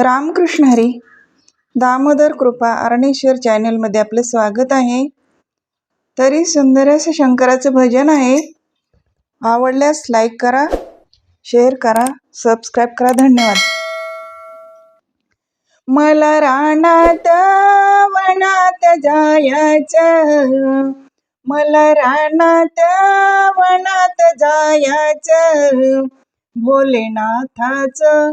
रामकृष्ण हरी दामोदर कृपा अरणेश्वर चॅनलमध्ये आपलं स्वागत आहे. तरी सुंदर असं शंकराचं भजन आहे. आवडल्यास लाईक करा शेअर करा सबस्क्राईब करा. धन्यवाद. मला रानात वनात जायचं. मला रानात वनात जायचं. भोलेनाथाचं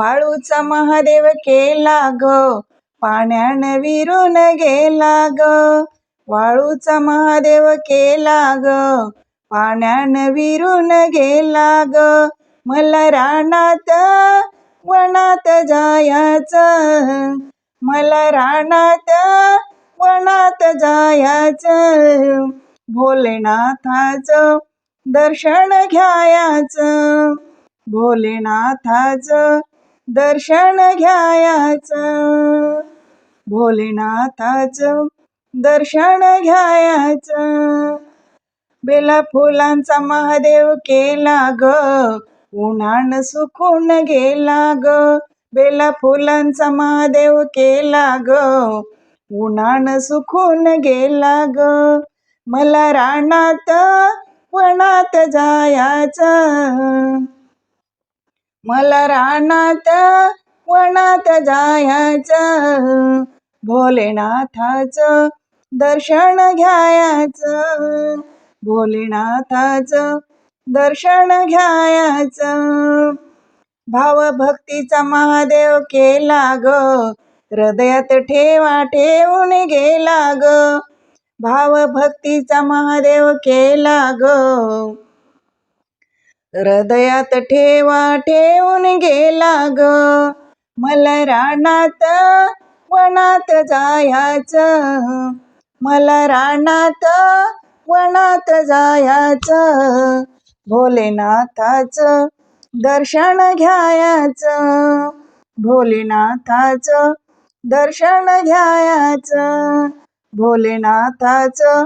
वाळूचा महादेव केला ग पाण्यानं विरून गेला ग. वाळूचा महादेव केला ग पाण्यानं विरून गेला ग. मला रानात वनात जायचं मला रानात वनात जायचं. भोलेनाथाचं दर्शन घ्यायचं भोलेनाथाचं दर्शन घ्यायाचं. भोलेनाथाचं दर्शन घ्यायाचं. बेला फुलांचा महादेव केला ग उन्हान सुखून गेला ग. बेला फुलांचा महादेव केला ग उन्हान सुखून गेला ग. मला रानात वनात जायचं. मला रानात वनात जायचं भोलेनाथाचं दर्शन घ्यायचं भोलेनाथाचं दर्शन घ्यायचं. भावभक्तीचा महादेव केला ग हृदयात ठेवा ठेवून गेला ग. भावभक्तीचा महादेव केला ग. हृदयात ठेवा ठेवून गेला ग मला रानात वनात जायचं. मला रानात वनात जायचं. भोलेनाथाचं दर्शन घ्यायचं. भोलेनाथाचं दर्शन घ्यायचं. भोलेनाथाचं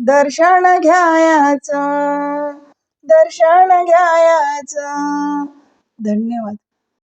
दर्शन घ्यायचं. दर्शन घ्यायचं. धन्यवाद.